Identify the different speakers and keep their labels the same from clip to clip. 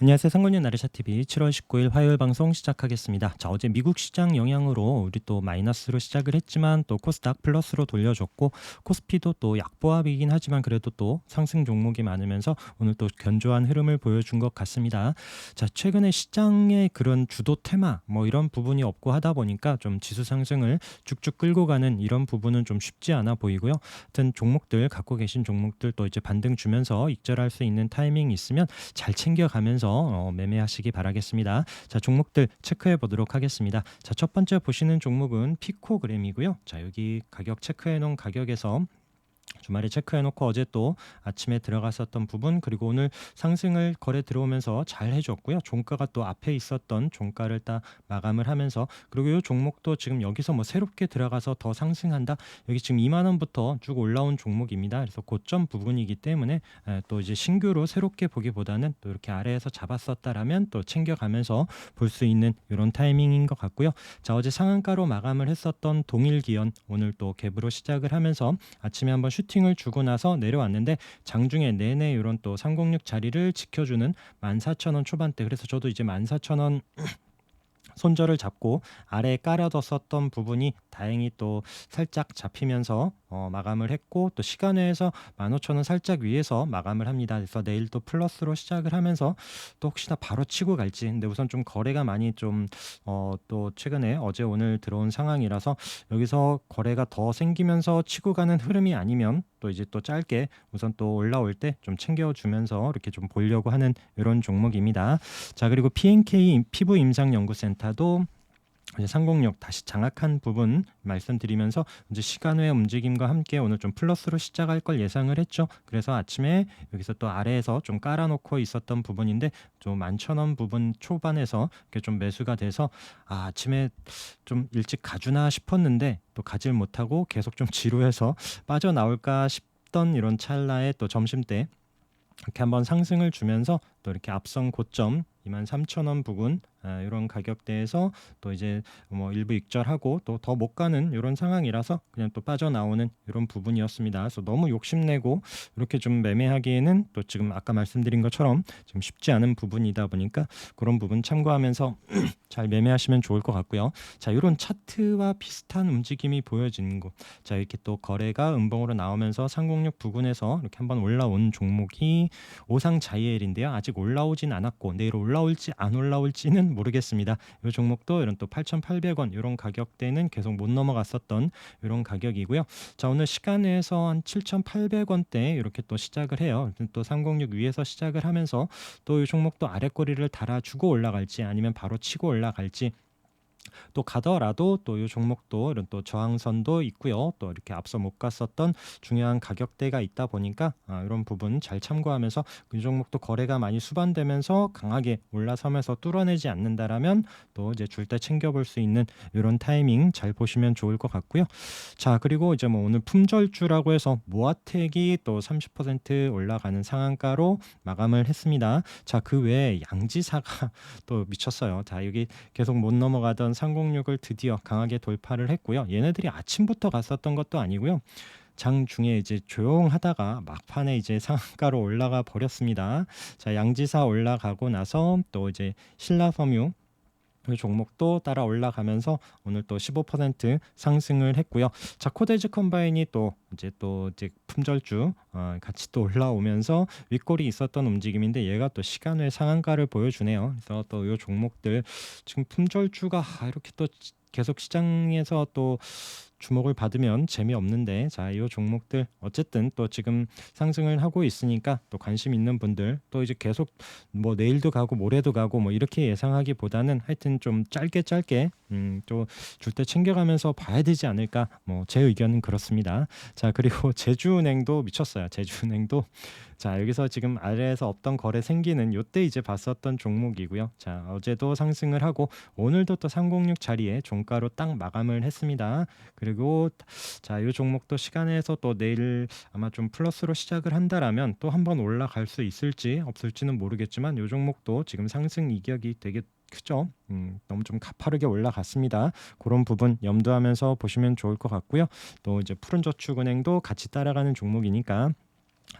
Speaker 1: 안녕하세요. 상권뉴 나르샤 TV 7월 19일 화요일 방송 시작하겠습니다. 자, 어제 미국 시장 영향으로 우리 또 마이너스로 시작을 했지만 또 코스닥 플러스로 돌려줬고 코스피도 또 약보합이긴 하지만 그래도 또 상승 종목이 많으면서 오늘 또 견조한 흐름을 보여준 것 같습니다. 자, 최근에 시장의 그런 주도 테마 뭐 이런 부분이 없고 하다 보니까 좀 지수 상승을 쭉쭉 끌고 가는 이런 부분은 좀 쉽지 않아 보이고요. 하여튼 종목들 갖고 계신 종목들 또 이제 반등 주면서 익절할 수 있는 타이밍이 있으면 잘 챙겨가면서 어, 매매하시기 바라겠습니다. 자 종목들 체크해 보도록 하겠습니다. 자 첫 번째 보시는 종목은 피코그램이고요. 자 여기 가격 체크해 놓은 가격에서 주말에 체크해놓고 어제 또 아침에 들어갔었던 부분 그리고 오늘 상승을 거래 들어오면서 잘 해줬고요. 종가가 또 앞에 있었던 종가를 딱 마감을 하면서 그리고 이 종목도 지금 여기서 뭐 새롭게 들어가서 더 상승한다. 여기 지금 2만 원부터 쭉 올라온 종목입니다. 그래서 고점 부분이기 때문에 에, 또 이제 신규로 새롭게 보기보다는 또 이렇게 아래에서 잡았었다라면 또 챙겨가면서 볼 수 있는 이런 타이밍인 것 같고요. 자 어제 상한가로 마감을 했었던 동일기연 오늘 또 갭으로 시작을 하면서 아침에 한번 슈팅을 주고 나서 내려왔는데 장중에 내내 이런 또 306 자리를 지켜주는 14,000원 초반대. 그래서 저도 이제 14,000원 손절을 잡고 아래에 깔아뒀었던 부분이 다행히 또 살짝 잡히면서 어, 마감을 했고 또 시간외에서 15,000원 살짝 위에서 마감을 합니다. 그래서 내일 또 플러스로 시작을 하면서 또 혹시나 바로 치고 갈지 근데 우선 좀 거래가 많이 좀 어, 또 최근에 어제 오늘 들어온 상황이라서 여기서 거래가 더 생기면서 치고 가는 흐름이 아니면 또 이제 또 짧게 우선 또 올라올 때 좀 챙겨주면서 이렇게 좀 보려고 하는 이런 종목입니다. 자 그리고 PNK 피부 임상 연구센터도 이제 상공력 다시 장악한 부분 말씀드리면서 이제 시간 외 움직임과 함께 오늘 좀 플러스로 시작할 걸 예상을 했죠. 그래서 아침에 여기서 또 아래에서 좀 깔아놓고 있었던 부분인데 좀 만천 원 부분 초반에서 이렇게 좀 매수가 돼서 아, 아침에 좀 일찍 가주나 싶었는데 또 가질 못하고 계속 좀 지루해서 빠져나올까 싶던 이런 찰나에 또 점심 때 이렇게 한번 상승을 주면서 또 이렇게 앞선 고점 23,000원 부근 아, 이런 가격대에서 또 이제 뭐 일부 익절하고 또 더 못 가는 이런 상황이라서 그냥 또 빠져나오는 이런 부분이었습니다. 그래서 너무 욕심내고 이렇게 좀 매매하기에는 또 지금 아까 말씀드린 것처럼 지금 쉽지 않은 부분이다 보니까 그런 부분 참고하면서 잘 매매하시면 좋을 것 같고요. 자, 이런 차트와 비슷한 움직임이 보여지는 곳. 자, 이렇게 또 거래가 음봉으로 나오면서 306 부근에서 이렇게 한번 올라온 종목이 오상 자이엘인데요. 아직 올라오진 않았고 내일 올라올지 안 올라올지는 모르겠습니다. 이 종목도 이런 또 8,800원 이런 가격대는 계속 못 넘어갔었던 이런 가격이고요. 자, 오늘 시간에서 한 7,800원대 이렇게 또 시작을 해요. 또 306 위에서 시작을 하면서 또 이 종목도 아래 꼬리를 달아주고 올라갈지 아니면 바로 치고 올라갈지 또 가더라도 또 이 종목도 이런 또 저항선도 있고요. 또 이렇게 앞서 못 갔었던 중요한 가격대가 있다 보니까 아, 이런 부분 잘 참고하면서 이 종목도 거래가 많이 수반되면서 강하게 올라서면서 뚫어내지 않는다라면 또 이제 줄 때 챙겨볼 수 있는 이런 타이밍 잘 보시면 좋을 것 같고요. 자 그리고 이제 뭐 오늘 품절주라고 해서 모아텍이 또 30% 올라가는 상한가로 마감을 했습니다. 자 그 외에 양지사가 또 미쳤어요. 자 여기 계속 못 넘어가던 306을 드디어 강하게 돌파를 했고요. 얘네들이 아침부터 갔었던 것도 아니고요. 장 중에 이제 조용하다가 막판에 이제 상한가로 올라가 버렸습니다. 자, 양지사 올라가고 나서 또 이제 신라섬유 이 종목도 따라 올라가면서 오늘 또 15% 상승을 했고요. 자 코데즈 컴바인이 또 이제 또 이제 품절주 어, 같이 또 올라오면서 윗골이 있었던 움직임인데 얘가 또 시간 외 상한가를 보여주네요. 그래서 또 이 종목들 지금 품절주가 아, 이렇게 또 계속 시장에서 또 주목을 받으면 재미없는데 자, 이 종목들 어쨌든 또 지금 상승을 하고 있으니까 또 관심 있는 분들 또 이제 계속 뭐 내일도 가고 모레도 가고 뭐 이렇게 예상하기보다는 하여튼 좀 짧게 짧게 음, 또 줄 때 챙겨가면서 봐야 되지 않을까 뭐 제 의견은 그렇습니다. 자, 그리고 제주은행도 미쳤어요. 제주은행도 자, 여기서 지금 아래에서 없던 거래 생기는 요때 이제 봤었던 종목이고요. 자, 어제도 상승을 하고 오늘도 또 306 자리에 종가로 딱 마감을 했습니다. 그리고 자, 이 종목도 시간에서 또 내일 아마 좀 플러스로 시작을 한다라면 또 한번 올라갈 수 있을지 없을지는 모르겠지만 이 종목도 지금 상승 이격이 되게 크죠. 음, 너무 좀 가파르게 올라갔습니다. 그런 부분 염두하면서 보시면 좋을 것 같고요. 또 이제 푸른저축은행도 같이 따라가는 종목이니까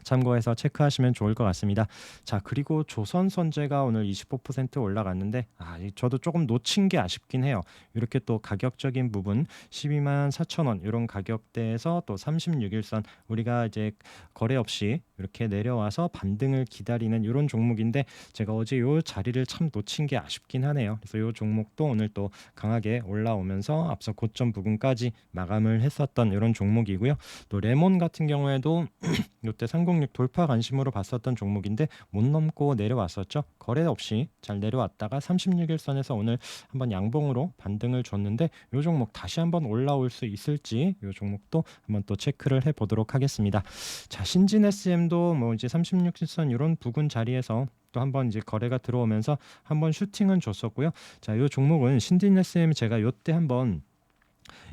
Speaker 1: 참고해서 체크하시면 좋을 것 같습니다. 자, 그리고 조선선제가 오늘 25% 올라갔는데 아, 이- 저도 조금 놓친 게 아쉽긴 해요. 이렇게 또 가격적인 부분 12만 4천 원 이런 가격대에서 또 36일선 우리가 이제 거래 없이 이렇게 내려와서 반등을 기다리는 이런 종목인데 제가 어제 요 자리를 참 놓친 게 아쉽긴 하네요. 그래서 요 종목도 오늘 또 강하게 올라오면서 앞서 고점 부근까지 마감을 했었던 이런 종목이고요. 또 레몬 같은 경우에도 이때 306 돌파 관심으로 봤었던 종목인데 못 넘고 내려왔었죠. 거래 없이 잘 내려왔다가 36일선에서 오늘 한번 양봉으로 반등을 줬는데 이 종목 다시 한번 올라올 수 있을지 이 종목도 한번 또 체크를 해 보도록 하겠습니다. 자, 신진 SM도 뭐 이제 36일선 이런 부근 자리에서 또 한번 이제 거래가 들어오면서 한번 슈팅은 줬었고요. 자, 이 종목은 신진 SM 제가 요때 한번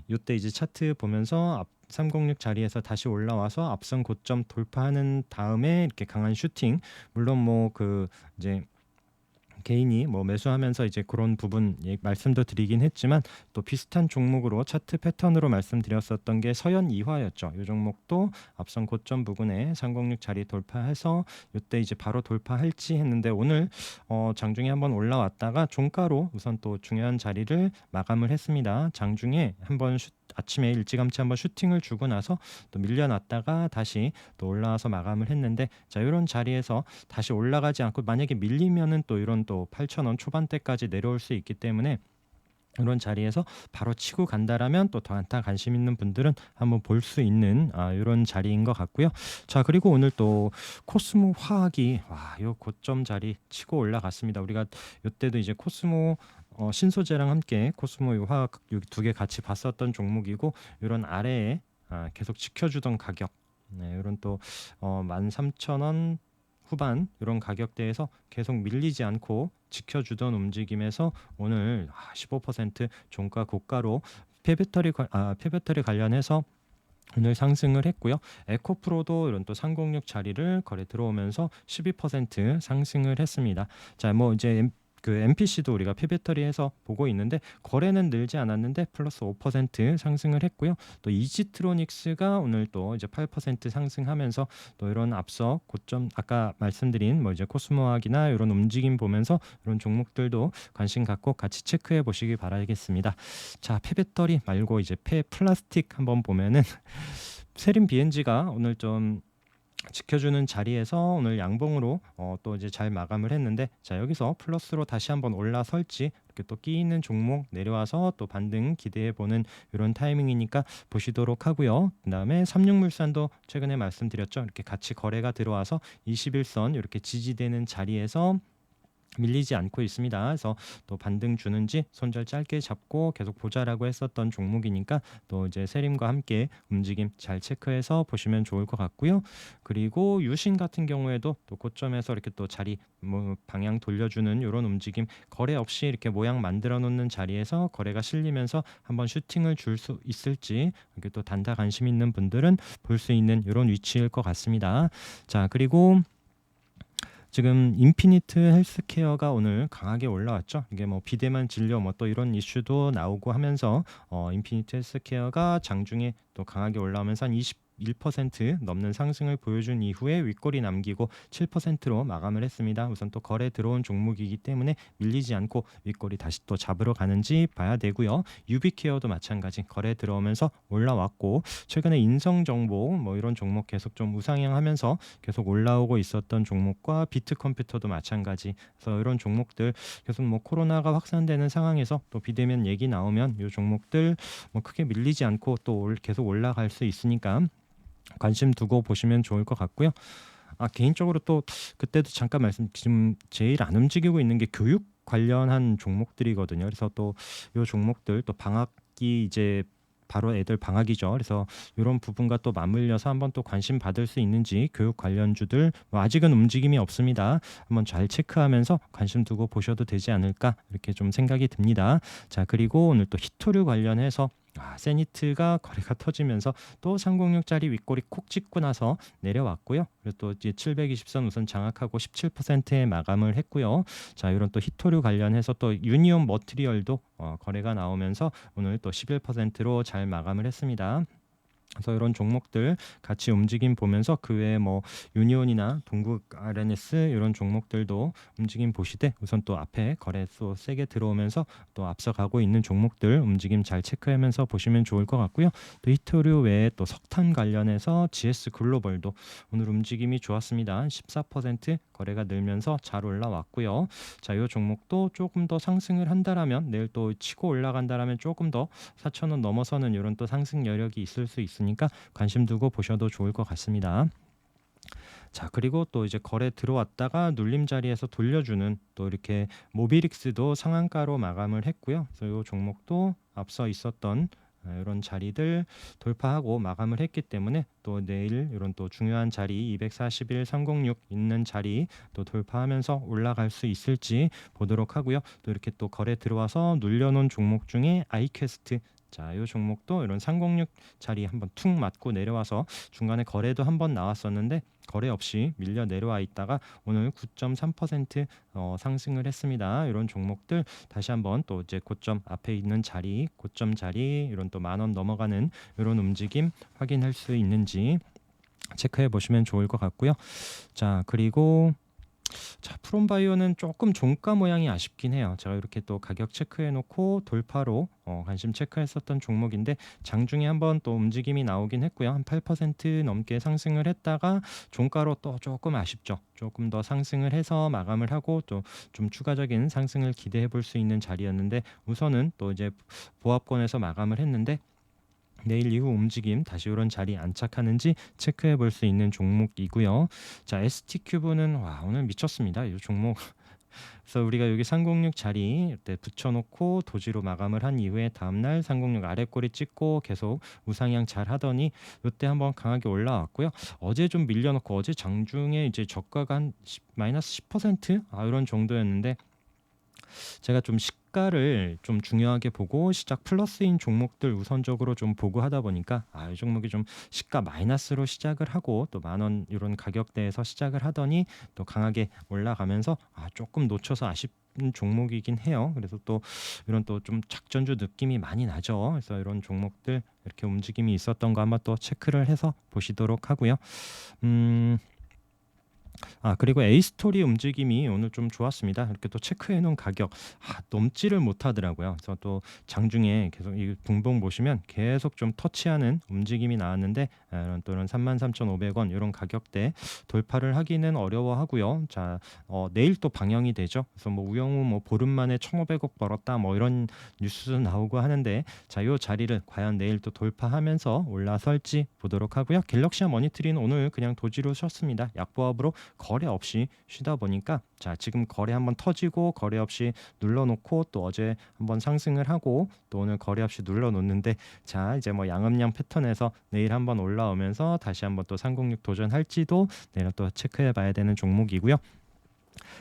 Speaker 1: 요때 이제 차트 보면서 앞 306 자리에서 다시 올라와서 앞선 고점 돌파하는 다음에 이렇게 강한 슈팅 물론 뭐 그 이제 개인이 뭐 매수하면서 이제 그런 부분 예, 말씀도 드리긴 했지만 또 비슷한 종목으로 차트 패턴으로 말씀드렸었던 게 서현 이화였죠. 이 종목도 앞선 고점 부근에 306 자리 돌파해서 이때 이제 바로 돌파할지 했는데 오늘 어, 장중에 한번 올라왔다가 종가로 우선 또 중요한 자리를 마감을 했습니다. 장중에 한번 슈, 아침에 일찌감치 한번 슈팅을 주고 나서 또 밀려났다가 다시 또 올라와서 마감을 했는데 자 이런 자리에서 다시 올라가지 않고 만약에 밀리면은 또 이런 또 8,000원 초반대까지 내려올 수 있기 때문에 이런 자리에서 바로 치고 간다라면 또더 안타 관심 있는 분들은 한번 볼 수 있는 아, 이런 자리인 것 같고요. 자 그리고 오늘 또 코스모 화학이 와요 고점 자리 치고 올라갔습니다. 우리가 이때도 이제 코스모 어, 신소재랑 함께 코스모 요 화학 두 개 같이 봤었던 종목이고 이런 아래에 아, 계속 지켜주던 가격 네, 이런 또 어, 13,000원 후반 이런 가격대에서 계속 밀리지 않고 지켜주던 움직임에서 오늘 아, 15% 종가 고가로 폐배터리 관- 아, 폐배터리 관련해서 오늘 상승을 했고요. 에코프로도 이런 또 306 자리를 거래 들어오면서 12% 상승을 했습니다. 자, 뭐 이제 그 MPC도 우리가 폐배터리에서 보고 있는데 거래는 늘지 않았는데 플러스 5% 상승을 했고요. 또 이지트로닉스가 오늘 또 이제 8% 상승하면서 또 이런 앞서 고점 아까 말씀드린 뭐 이제 코스모학이나 이런 움직임 보면서 이런 종목들도 관심 갖고 같이 체크해 보시기 바라겠습니다. 자, 폐배터리 말고 이제 폐 플라스틱 한번 보면은 세림 BNG가 오늘 좀 지켜주는 자리에서 오늘 양봉으로 어, 또 이제 잘 마감을 했는데 자 여기서 플러스로 다시 한번 올라설지 이렇게 또끼 있는 종목 내려와서 또 반등 기대해 보는 이런 타이밍이니까 보시도록 하고요. 그다음에 삼육물산도 최근에 말씀드렸죠. 이렇게 같이 거래가 들어와서 21선 이렇게 지지되는 자리에서 밀리지 않고 있습니다. 그래서 또 반등 주는지 손절 짧게 잡고 계속 보자라고 했었던 종목이니까 또 이제 세림과 함께 움직임 잘 체크해서 보시면 좋을 것 같고요. 그리고 유신 같은 경우에도 또 고점에서 이렇게 또 자리 뭐 방향 돌려주는 이런 움직임 거래 없이 이렇게 모양 만들어 놓는 자리에서 거래가 실리면서 한번 슈팅을 줄 수 있을지 이렇게 또 단타 관심 있는 분들은 볼 수 있는 이런 위치일 것 같습니다. 자 그리고 지금 인피니트 헬스케어가 오늘 강하게 올라왔죠. 이게 뭐 비대면 진료 뭐 또 이런 이슈도 나오고 하면서 어 인피니트 헬스케어가 장중에 또 강하게 올라오면서 한 21% 넘는 상승을 보여준 이후에 윗골이 남기고 7%로 마감을 했습니다. 우선 또 거래 들어온 종목이기 때문에 밀리지 않고 윗골이 다시 또 잡으러 가는지 봐야 되고요. 유비케어도 마찬가지 거래 들어오면서 올라왔고 최근에 인성정보 뭐 이런 종목 계속 좀 우상향하면서 계속 올라오고 있었던 종목과 비트컴퓨터도 마찬가지. 그래서 이런 종목들 계속 뭐 코로나가 확산되는 상황에서 또 비대면 얘기 나오면 이 종목들 뭐 크게 밀리지 않고 또 올- 계속 올라갈 수 있으니까 관심 두고 보시면 좋을 것 같고요. 아 개인적으로 또 그때도 잠깐 말씀 지금 제일 안 움직이고 있는 게 교육 관련한 종목들이거든요. 그래서 또이 종목들 또 방학기 이제 바로 애들 방학이죠. 그래서 이런 부분과 또 맞물려서 한번 또 관심 받을 수 있는지 교육 관련주들 뭐 아직은 움직임이 없습니다. 한번 잘 체크하면서 관심 두고 보셔도 되지 않을까 이렇게 좀 생각이 듭니다. 자 그리고 오늘 또 히토류 관련해서 아, 세니트가 거래가 터지면서 또 306짜리 윗골이 콕 찍고 나서 내려왔고요. 그리고 또 이제 720선 우선 장악하고 17%에 마감을 했고요. 자 이런 또 히토류 관련해서 또 유니온 머티리얼도 어, 거래가 나오면서 오늘 또 11%로 잘 마감을 했습니다. 그래서 이런 종목들 같이 움직임 보면서 그 외에 뭐 유니온이나 동국 RNS 이런 종목들도 움직임 보시되 우선 또 앞에 거래소 세게 들어오면서 또 앞서가고 있는 종목들 움직임 잘 체크하면서 보시면 좋을 것 같고요. 또 히토류 외에 또 석탄 관련해서 GS 글로벌도 오늘 움직임이 좋았습니다. 14% 거래가 늘면서 잘 올라왔고요. 자, 이 종목도 조금 더 상승을 한다라면 내일 또 치고 올라간다라면 조금 더 4,000원 넘어서는 이런 또 상승 여력이 있을 수 있 으니까 관심 두고 보셔도 좋을 것 같습니다. 자 그리고 또 이제 거래 들어왔다가 눌림 자리에서 돌려주는 또 이렇게 모비릭스도 상한가로 마감을 했고요. 그래서 이 종목도 앞서 있었던 아, 이런 자리들 돌파하고 마감을 했기 때문에 또 내일 이런 또 중요한 자리 241 306 있는 자리 또 돌파하면서 올라갈 수 있을지 보도록 하고요. 또 이렇게 또 거래 들어와서 눌려놓은 종목 중에 아이퀘스트 자, 이 종목도 이런 306 자리 한번 툭 맞고 내려와서 중간에 거래도 한번 나왔었는데 거래 없이 밀려 내려와 있다가 오늘 9.3% 어, 상승을 했습니다. 이런 종목들 다시 한번 또 이제 고점 앞에 있는 자리, 고점 자리 이런 또 만 원 넘어가는 이런 움직임 확인할 수 있는지 체크해 보시면 좋을 것 같고요. 자, 그리고 자, 프롬바이오는 조금 종가 모양이 아쉽긴 해요. 제가 이렇게 또 가격 체크해 놓고 돌파로 어, 관심 체크했었던 종목인데 장중에 한번 또 움직임이 나오긴 했고요. 한 8% 넘게 상승을 했다가 종가로 또 조금 아쉽죠. 조금 더 상승을 해서 마감을 하고 또 좀 추가적인 상승을 기대해 볼 수 있는 자리였는데 우선은 또 이제 보합권에서 마감을 했는데 내일 이후 움직임 다시 이런 자리 안착하는지 체크해 볼 수 있는 종목이고요. 자, ST큐브는 와, 오늘 미쳤습니다. 이 종목 그래서 우리가 여기 306 자리 이때 붙여놓고 도지로 마감을 한 이후에 다음날 306 아래 꼬리 찍고 계속 우상향 잘 하더니 이때 한번 강하게 올라왔고요. 어제 좀 밀려놓고 어제 장중에 이제 저가가 한 10, 마이너스 10%아 이런 정도였는데 제가 좀 시가를 좀 중요하게 보고 시작 플러스인 종목들 우선적으로 좀 보고 하다 보니까 아, 이 종목이 좀 시가 마이너스로 시작을 하고 또 만 원 이런 가격대에서 시작을 하더니 또 강하게 올라가면서 아, 조금 놓쳐서 아쉽 종목이긴 해요. 그래서 또 이런 또 좀 작전주 느낌이 많이 나죠. 그래서 이런 종목들 이렇게 움직임이 있었던 거 한번 또 체크를 해서 보시도록 하고요. 음. 아 그리고 에이스토리 움직임이 오늘 좀 좋았습니다. 이렇게 또 체크해 놓은 가격 아, 넘지를 못하더라고요. 그래서 또 장중에 계속 이 분봉 보시면 계속 좀 터치하는 움직임이 나왔는데 아, 이런 또 이런 33,500원 이런 가격대 돌파를 하기는 어려워하고요. 자 어, 내일 또 방영이 되죠. 그래서 뭐 우영우 뭐 보름 만에 1,500억 벌었다 뭐 이런 뉴스도 나오고 하는데 자요 자리를 과연 내일 또 돌파하면서 올라설지 보도록 하고요. 갤럭시아 머니트리는 오늘 그냥 도지로 쉬었습니다. 약보합으로 거래 없이 쉬다 보니까 자 지금 거래 한번 터지고 거래 없이 눌러놓고 또 어제 한번 상승을 하고 또 오늘 거래 없이 눌러놓는데 자 이제 뭐 양음양 패턴에서 내일 한번 올라오면서 다시 한번 또 306 도전할지도 내일 또 체크해 봐야 되는 종목이고요.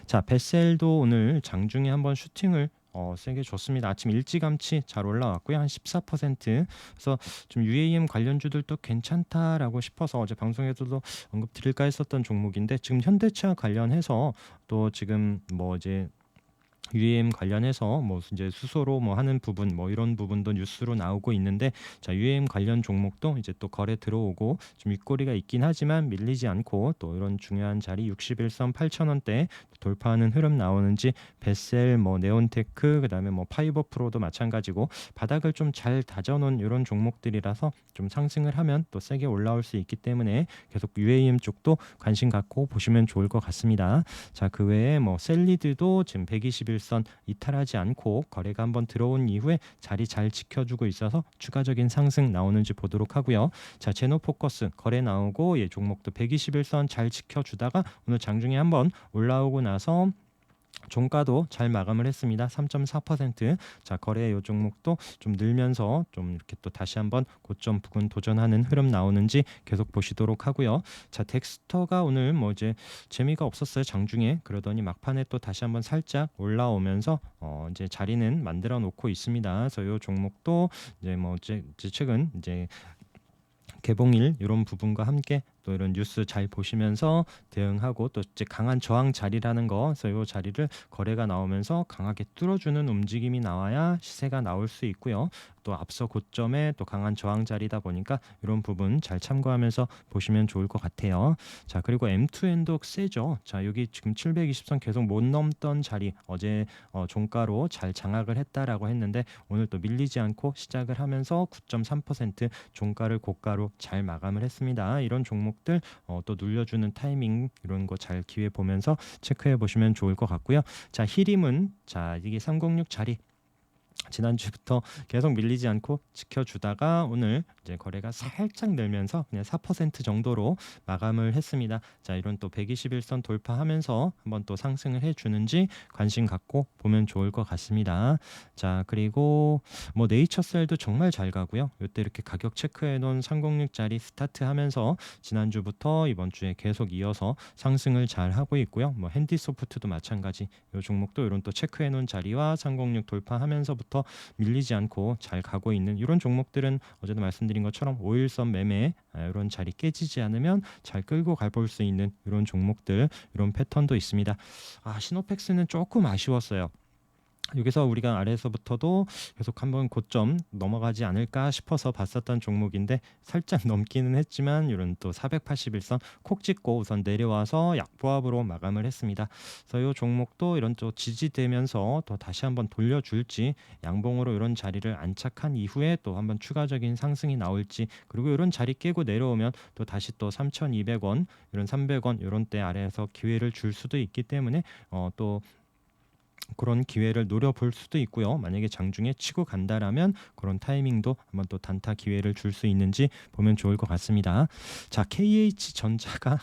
Speaker 1: 자 베셀도 오늘 장중에 한번 슈팅을 어, 세게 좋습니다. 아침 일찌감치 잘 올라왔고요. 한 14%. 그래서 좀 UAM 관련주들도 괜찮다라고 싶어서 어제 방송에서도 언급 드릴까 했었던 종목인데 지금 현대차 관련해서 또 지금 뭐 이제 UAM 관련해서 뭐 이제 수소로 뭐 하는 부분 뭐 이런 부분도 뉴스로 나오고 있는데 자 UAM 관련 종목도 이제 또 거래 들어오고 좀 윗꼬리가 있긴 하지만 밀리지 않고 또 이런 중요한 자리 61선 8천 원대 돌파하는 흐름 나오는지 베셀 뭐 네온테크 그다음에 뭐 파이버 프로도 마찬가지고 바닥을 좀 잘 다져놓은 이런 종목들이라서 좀 상승을 하면 또 세게 올라올 수 있기 때문에 계속 UAM 쪽도 관심 갖고 보시면 좋을 것 같습니다. 자 그 외에 뭐 셀리드도 지금 121선 이탈하지 않고 거래가 한번 들어온 이후에 자리 잘 지켜주고 있어서 추가적인 상승 나오는지 보도록 하고요. 자 제노포커스 거래 나오고 예 종목도 121선 잘 지켜주다가 오늘 장중에 한번 올라오고 나서 종가도 잘 마감을 했습니다. 3.4%. 자, 거래 요 종목도 좀 늘면서 좀 이렇게 또 다시 한번 고점 부근 도전하는 흐름 나오는지 계속 보시도록 하고요. 자, 덱스터가 오늘 뭐 이제 재미가 없었어요. 장중에. 그러더니 막판에 또 다시 한번 살짝 올라오면서 어 이제 자리는 만들어 놓고 있습니다. 그래서 요 종목도 이제 뭐 이제 최근 이제 개봉일 이런 부분과 함께 또 이런 뉴스 잘 보시면서 대응하고 또 이제 강한 저항 자리라는 거 그래서 요 자리를 거래가 나오면서 강하게 뚫어주는 움직임이 나와야 시세가 나올 수 있고요. 또 앞서 고점에 또 강한 저항 자리다 보니까 이런 부분 잘 참고하면서 보시면 좋을 것 같아요. 자 그리고 M2N도 세죠. 자 여기 지금 720선 계속 못 넘던 자리 어제 어, 종가로 잘 장악을 했다라고 했는데 오늘 또 밀리지 않고 시작을 하면서 9.3% 종가를 고가로 잘 마감을 했습니다. 이런 종목 들 어, 또 눌려주는 타이밍 이런 거 잘 기회 보면서 체크해 보시면 좋을 것 같고요. 자 히림은 자 이게 306 자리 지난주부터 계속 밀리지 않고 지켜주다가 오늘 이제 거래가 살짝 늘면서 그냥 4% 정도로 마감을 했습니다. 자, 이런 또 121선 돌파하면서 한번 또 상승을 해 주는지 관심 갖고 보면 좋을 것 같습니다. 자, 그리고 뭐 네이처셀도 정말 잘 가고요. 이때 이렇게 가격 체크해 놓은 306짜리 스타트 하면서 지난주부터 이번 주에 계속 이어서 상승을 잘 하고 있고요. 뭐 핸디소프트도 마찬가지. 이 종목도 이런 또 체크해 놓은 자리와 306 돌파하면서부터 밀리지 않고 잘 가고 있는 이런 종목들은 어제도 말씀드린 것처럼 5일선 매매 이런 자리 깨지지 않으면 잘 끌고 갈볼수 있는 이런 종목들 이런 패턴도 있습니다. 아 시노팩스는 조금 아쉬웠어요. 여기서 우리가 아래에서부터도 계속 한번 고점 넘어가지 않을까 싶어서 봤었던 종목인데 살짝 넘기는 했지만 이런 또 481선 콕 찍고 우선 내려와서 약보합으로 마감을 했습니다. 그래서 이 종목도 이런 또 지지되면서 또 다시 한번 돌려줄지 양봉으로 이런 자리를 안착한 이후에 또 한번 추가적인 상승이 나올지 그리고 이런 자리 깨고 내려오면 또 다시 또 3,200원 이런 300원 이런 때 아래에서 기회를 줄 수도 있기 때문에 어, 또 그런 기회를 노려볼 수도 있고요. 만약에 장중에 치고 간다라면 그런 타이밍도 한번 또 단타 기회를 줄 수 있는지 보면 좋을 것 같습니다. 자, KH 전자가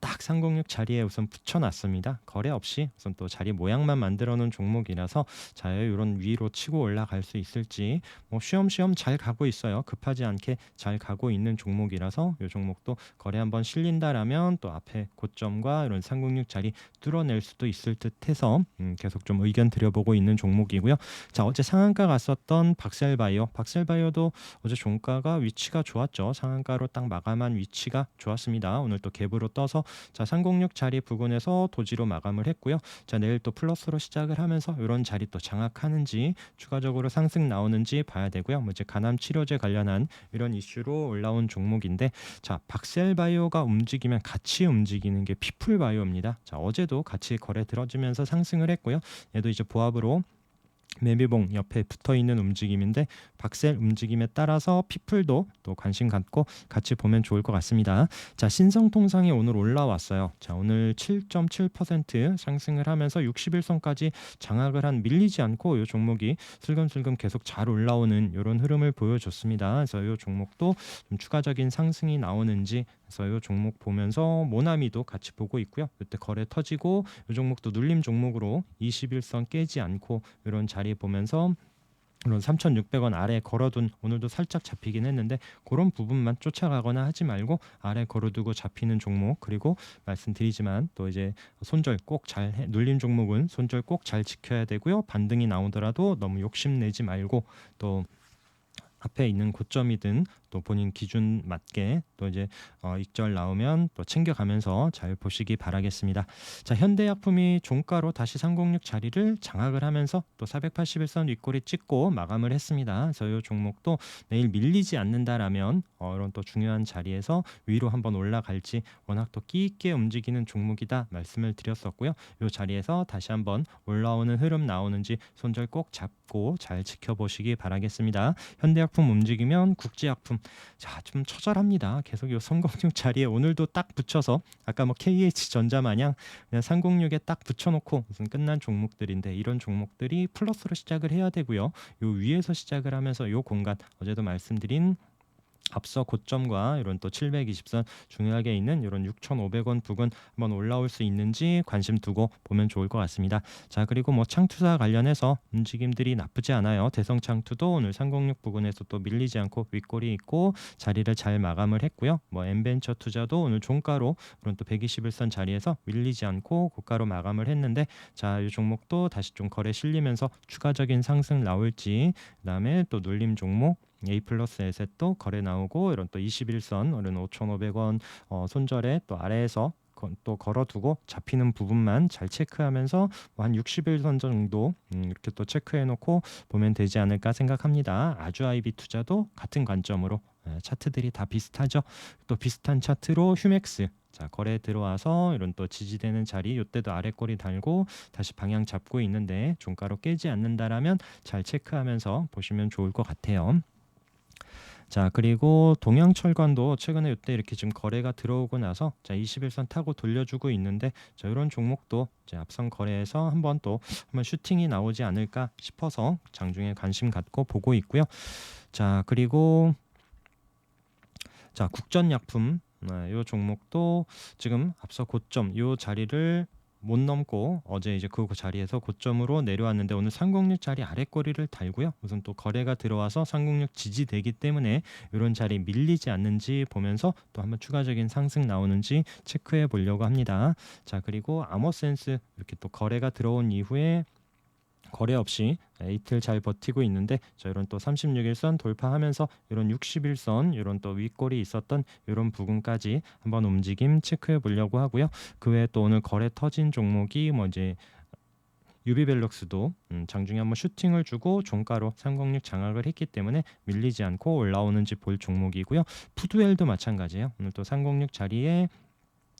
Speaker 1: 딱 306 자리에 우선 붙여놨습니다. 거래 없이 우선 또 자리 모양만 만들어 놓은 종목이라서 자 이런 위로 치고 올라갈 수 있을지 뭐 쉬엄쉬엄 잘 가고 있어요. 급하지 않게 잘 가고 있는 종목이라서 이 종목도 거래 한번 실린다라면 또 앞에 고점과 이런 306 자리 뚫어낼 수도 있을 듯해서 음, 계속 좀 의견 드려보고 있는 종목이고요. 자 어제 상한가 갔었던 박셀바이오, 박셀바이오도 어제 종가가 위치가 좋았죠. 상한가로 딱 마감한 위치가 좋았습니다. 오늘 또 갭으로 떠서 자, 306 자리 부근에서 도지로 마감을 했고요. 자, 내일 또 플러스로 시작을 하면서 이런 자리 또 장악하는지 추가적으로 상승 나오는지 봐야 되고요. 뭐 이제 간암 치료제 관련한 이런 이슈로 올라온 종목인데 자, 박셀바이오가 움직이면 같이 움직이는 게 피플바이오입니다. 자, 어제도 같이 거래 들어주면서 상승을 했고요. 얘도 이제 보합으로 매미봉 옆에 붙어 있는 움직임인데 박셀 움직임에 따라서 피플도 또 관심 갖고 같이 보면 좋을 것 같습니다. 자, 신성통상이 오늘 올라왔어요. 자, 오늘 7.7% 상승을 하면서 61선까지 장악을 한 밀리지 않고 이 종목이 슬금슬금 계속 잘 올라오는 이런 흐름을 보여줬습니다. 그래서 이 종목도 좀 추가적인 상승이 나오는지 그래서 이 종목 보면서 모나미도 같이 보고 있고요. 이때 거래 터지고 이 종목도 눌림 종목으로 21선 깨지 않고 이런 자리 보면서 물론 3,600원 아래 걸어둔 오늘도 살짝 잡히긴 했는데 그런 부분만 쫓아가거나 하지 말고 아래 걸어두고 잡히는 종목 그리고 말씀드리지만 또 이제 손절 꼭 잘 눌림 종목은 손절 꼭 잘 지켜야 되고요 반등이 나오더라도 너무 욕심 내지 말고 또 앞에 있는 고점이든 또 본인 기준 맞게 또 이제 어, 익절 나오면 또 챙겨가면서 잘 보시기 바라겠습니다. 자, 현대약품이 종가로 다시 306 자리를 장악을 하면서 또 481선 윗꼬리 찍고 마감을 했습니다. 그래서 이 종목도 내일 밀리지 않는다라면 어, 이런 또 중요한 자리에서 위로 한번 올라갈지 워낙 또 끼 있게 움직이는 종목이다 말씀을 드렸었고요. 이 자리에서 다시 한번 올라오는 흐름 나오는지 손절 꼭 잡고 잘 지켜보시기 바라겠습니다. 현대약품 움직이면 국제약품 자, 좀 처절합니다. 계속 이306 자리에 오늘도 딱 붙여서 아까 뭐 KH 전자 마냥 그냥 306에 딱 붙여놓고 무슨 끝난 종목들인데 이런 종목들이 플러스로 시작을 해야 되고요. 요 위에서 시작을 하면서 요 공간 어제도 말씀드린 앞서 고점과 이런 또 720선 중요하게 있는 이런 6,500원 부근 한번 올라올 수 있는지 관심 두고 보면 좋을 것 같습니다. 자 그리고 뭐 창투사 관련해서 움직임들이 나쁘지 않아요. 대성 창투도 오늘 306 부근에서 또 밀리지 않고 윗골이 있고 자리를 잘 마감을 했고요. 뭐 엠벤처 투자도 오늘 종가로 이런 또 121선 자리에서 밀리지 않고 고가로 마감을 했는데 자 이 종목도 다시 좀 거래 실리면서 추가적인 상승 나올지 그다음에 또 눌림 종목 A 플러스 에셋도 거래 나오고 이런 또 21선 이런 5,500원 어, 손절에 또 아래에서 거- 또 걸어두고 잡히는 부분만 잘 체크하면서 뭐한 60일 선 정도 음, 이렇게 또 체크해놓고 보면 되지 않을까 생각합니다. 아주 아이비 투자도 같은 관점으로 예, 차트들이 다 비슷하죠. 또 비슷한 차트로 휴맥스 자 거래 들어와서 이런 또 지지되는 자리 이때도 아래 꼬리 달고 다시 방향 잡고 있는데 종가로 깨지 않는다라면 잘 체크하면서 보시면 좋을 것 같아요. 자 그리고 동양철관도 최근에 이때 이렇게 지금 거래가 들어오고 나서 자 21선 타고 돌려주고 있는데 자 이런 종목도 이제 앞선 거래에서 한번 또 한번 슈팅이 나오지 않을까 싶어서 장중에 관심 갖고 보고 있고요. 자 그리고 자 국전약품 네, 이 종목도 지금 앞서 고점 이 자리를 못 넘고 어제 이제 그 자리에서 고점으로 내려왔는데 오늘 306 자리 아래 꼬리를 달고요. 우선 또 거래가 들어와서 306 지지되기 때문에 이런 자리 밀리지 않는지 보면서 또 한번 추가적인 상승 나오는지 체크해 보려고 합니다. 자 그리고 아머센스 이렇게 또 거래가 들어온 이후에 거래 없이 이틀 잘 버티고 있는데 자 이런 또 36일선 돌파하면서 이런 60일선 이런 또 윗골이 있었던 이런 부분까지 한번 움직임 체크해 보려고 하고요. 그 외에 또 오늘 거래 터진 종목이 뭐 이제 유비벨럭스도 음, 장중에 한번 슈팅을 주고 종가로 306 장악을 했기 때문에 밀리지 않고 올라오는지 볼 종목이고요. 푸드웰도 마찬가지예요. 오늘 또306 자리에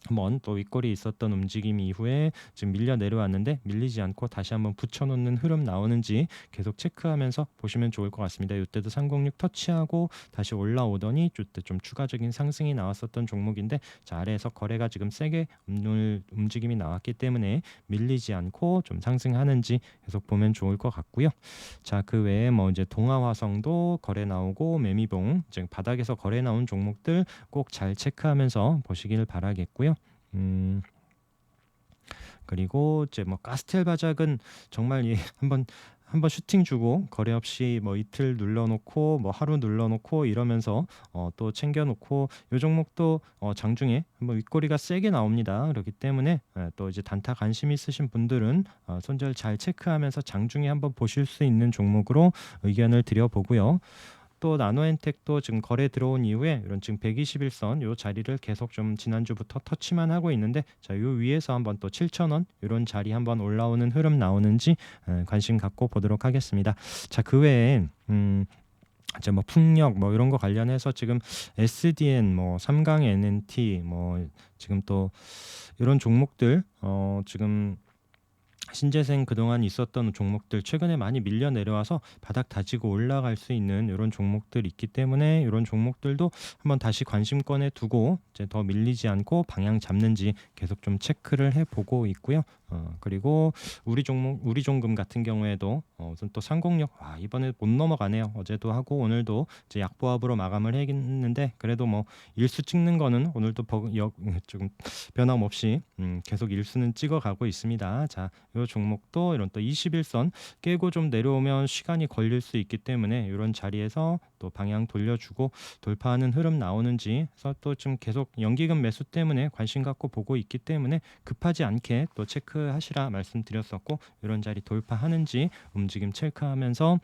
Speaker 1: 한번 또 윗골이 있었던 움직임 이후에 지금 밀려 내려왔는데 밀리지 않고 다시 한번 붙여놓는 흐름 나오는지 계속 체크하면서 보시면 좋을 것 같습니다. 이때도 306 터치하고 다시 올라오더니 이때 좀 추가적인 상승이 나왔었던 종목인데 자 아래에서 거래가 지금 세게 움직임이 나왔기 때문에 밀리지 않고 좀 상승하는지 계속 보면 좋을 것 같고요. 자 그 외에 뭐 이제 동아화성도 거래 나오고 매미봉 즉 바닥에서 거래 나온 종목들 꼭 잘 체크하면서 보시길 바라겠고요. 음 그리고 이제 뭐 가스텔 바작은 정말 이 한번 한번 슈팅 주고 거래 없이 뭐 이틀 눌러놓고 뭐 하루 눌러놓고 이러면서 어, 또 챙겨놓고 요 종목도 어, 장중에 한번 윗꼬리가 세게 나옵니다. 그렇기 때문에 예, 또 이제 단타 관심 있으신 분들은 어, 손절 잘 체크하면서 장중에 한번 보실 수 있는 종목으로 의견을 드려보고요. 또 나노엔텍도 지금 거래 들어온 이후에 이런 지금 121선 요 자리를 계속 좀 지난주부터 터치만 하고 있는데 자 요 위에서 한번 또 7,000원 이런 자리 한번 올라오는 흐름 나오는지 에, 관심 갖고 보도록 하겠습니다. 자 그 외에 음 이제 뭐 풍력 뭐 이런 거 관련해서 지금 SDN 뭐 삼강 NNT 뭐 지금 또 이런 종목들 어 지금 신재생 그동안 있었던 종목들 최근에 많이 밀려 내려와서 바닥 다지고 올라갈 수 있는 이런 종목들 있기 때문에 이런 종목들도 한번 다시 관심권에 두고 이제 더 밀리지 않고 방향 잡는지 계속 좀 체크를 해 보고 있고요. 어, 그리고 우리 종목 우리 종금 같은 경우에도 어, 우선 또 상공력 아, 이번에 못 넘어가네요. 어제도 하고 오늘도 이제 약보합으로 마감을 했는데 그래도 뭐 일수 찍는 거는 오늘도 버, 역, 조금 변함없이 음, 계속 일수는 찍어가고 있습니다. 자, 이 종목도 이런 또 21선 깨고 좀 내려오면 시간이 걸릴 수 있기 때문에 이런 자리에서 또 방향 돌려주고 돌파하는 흐름 나오는지 해서 또좀 계속 연기금 매수 때문에 관심 갖고 보고 있기 때문에 급하지 않게 또 체크하시라 말씀드렸었고 이런 자리 돌파하는지 움직임 체크하면서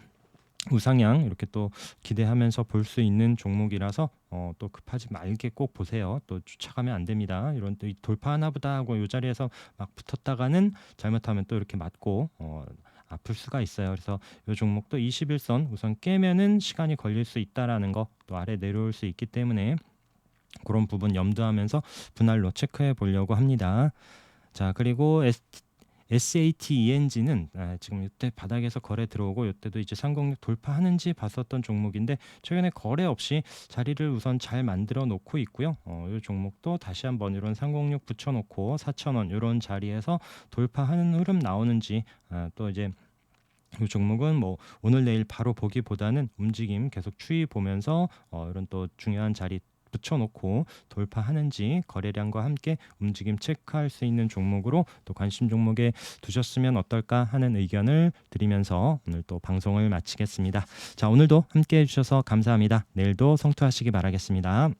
Speaker 1: 우상향 이렇게 또 기대하면서 볼 수 있는 종목이라서 어, 또 급하지 말게 꼭 보세요. 또 쫓아가면 안 됩니다. 이런 또이 돌파 하나 보다 하고 이 자리에서 막 붙었다가는 잘못하면 또 이렇게 맞고 어, 아플 수가 있어요. 그래서 이 종목도 21선 우선 깨면은 시간이 걸릴 수 있다라는 거 또 아래 내려올 수 있기 때문에 그런 부분 염두하면서 분할로 체크해 보려고 합니다. 자 그리고 S, SATENG는 아, 지금 이때 바닥에서 거래 들어오고 이때도 이제 306 돌파하는지 봤었던 종목인데 최근에 거래 없이 자리를 우선 잘 만들어 놓고 있고요. 어, 이 종목도 다시 한번 이런 306 붙여놓고 4,000원 이런 자리에서 돌파하는 흐름 나오는지 아, 또 이제 이 종목은 뭐 오늘 내일 바로 보기보다는 움직임 계속 추이 보면서 어, 이런 또 중요한 자리 붙여놓고 돌파하는지 거래량과 함께 움직임 체크할 수 있는 종목으로 또 관심 종목에 두셨으면 어떨까 하는 의견을 드리면서 오늘 또 방송을 마치겠습니다. 자 오늘도 함께 해 주셔서 감사합니다. 내일도 성투하시기 바라겠습니다.